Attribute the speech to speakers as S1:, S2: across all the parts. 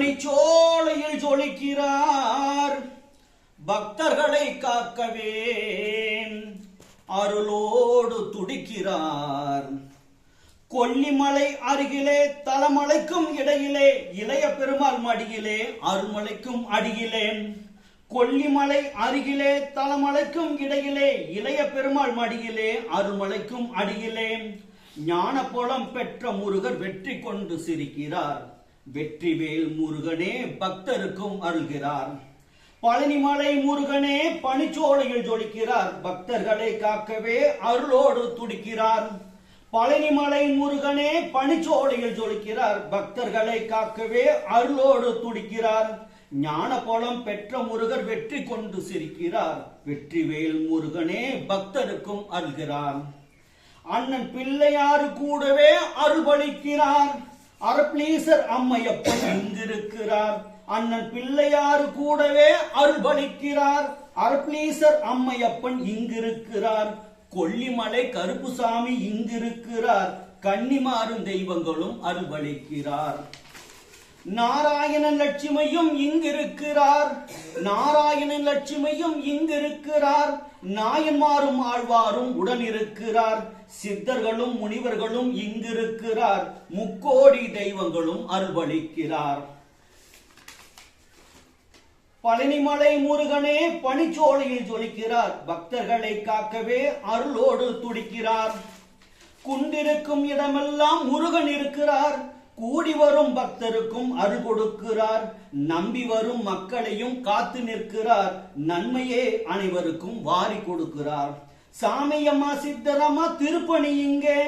S1: சோலையில் ஜொலிக்கிறார். பக்தர்களை காக்கவே அருளோடு துடிக்கிறார். கொல்லிமலை அருகிலே தலமலைக்கும் இடையிலே இளைய பெருமாள் மடியிலே அருள்மலைக்கும் அடியிலே கொல்லிமலை அருகிலே தலமலைக்கும் இடையிலே இளைய பெருமாள் மடியிலே அருள்மலைக்கும் அடியிலே ஞானபோலம் பெற்ற முருகர் வெற்றி கொண்டு சிரிக்கிறார். வெற்றிவேல் முருகனே பக்தருக்கும் அருள்கிறார். பழனிமலை முருகனே பனிச்சோலையில் ஜொலிக்கிறார். பக்தர்களை காக்கவே அருளோடு துடிக்கிறார். பழனிமலை முருகனே பனிச்சோலையில் ஜொலிக்கிறார். பக்தர்களை காக்கவே அருளோடு துடிக்கிறார். ஞானபலம் பெற்ற முருகர் வெற்றி கொண்டு சிரிக்கிறார். வெற்றிவேல் முருகனே பக்தருக்கும் அருள்கிறார். அண்ணன் பிள்ளையாறு கூடவே அருள்பளிக்கிறார். அரப்ளீசர் அம்மையப்பன் இங்கிருக்கிறார். அண்ணன் பிள்ளையாறு கூடவே அருள்பளிக்கிறார் அரப்ளீசர் அம்மையப்பன் இங்கிருக்கிறார். கொல்லிமலை கருப்புசாமி இங்கிருக்கிறார். கன்னிமாறும் தெய்வங்களும் அருள்பளிக்கிறார் நாராயணன் லட்சுமியும் இங்கிருக்கிறார். நாராயணன் லட்சுமியும் இங்கிருக்கிறார். நாயன்மாரும் ஆழ்வாரும் உடன் இருக்கிறார் சித்தர்களும் முனிவர்களும் இங்கிருக்கிறார். முக்கோடி தெய்வங்களும் அருள்பளிக்கிறார். பழனிமலை முருகனே பனிச்சோலையில் ஜொலிக்கிறார். பக்தர்களை காக்கவே அருளோடு துடிக்கிறார். குண்டிருக்கும் இடமெல்லாம் முருகன் இருக்கிறார். கூடி வரும் பக்தருக்கும் அருள் கொடுக்கிறார். நம்பி வரும் மக்களையும் காத்து நிற்கிறார். நன்மையே அனைவருக்கும் வாரி கொடுக்கிறார். சாமியம்மா சித்தரம்மா திருப்பணி இங்கே.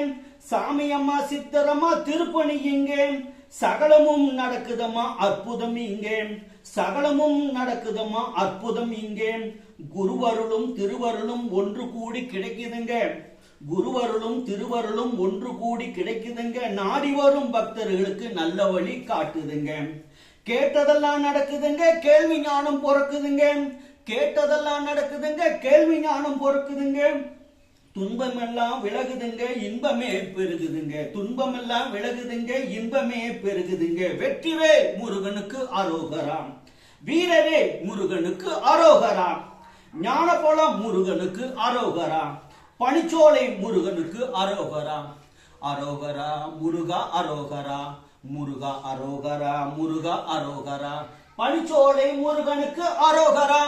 S1: சாமியம்மா சித்தரம்மா திருப்பணி இங்கே. சகலமும் நடக்குதம்மா அற்புதம் இங்கே. சகலமும் நடக்குதம்மா அற்புதம் இங்கே. குருவருளும் திருவருளும் ஒன்று கூடி கிடைக்குதுங்க. குருவருளும் திருவருளும் ஒன்று கூடி கிடைக்குதுங்க. நாடி வரும் பக்தர்களுக்கு நல்ல வழி காட்டுதுங்க. கேட்டதெல்லாம் நடக்குதுங்க கேள்வி ஞானம் பிறக்குதுங்க. கேட்டதெல்லாம் நடக்குதுங்க கேள்வி ஞானம் பிறக்குதுங்க. துன்பம் எல்லாம் விலகுதுங்க இன்பமே பெருகுதுங்க. துன்பம் எல்லாம் விலகுதுங்க இன்பமே பெருகுதுங்க. வெற்றிவே முருகனுக்கு அரோகராம். வீரவே முருகனுக்கு அரோகராம். ஞானபலம் முருகனுக்கு அரோகராம். பனிச்சோலை முருகனுக்கு அரோகரா. அரோகரா முருகா அரோகரா முருகா அரோகரா முருகா அரோகரா. பனிச்சோலை முருகனுக்கு அரோகரா.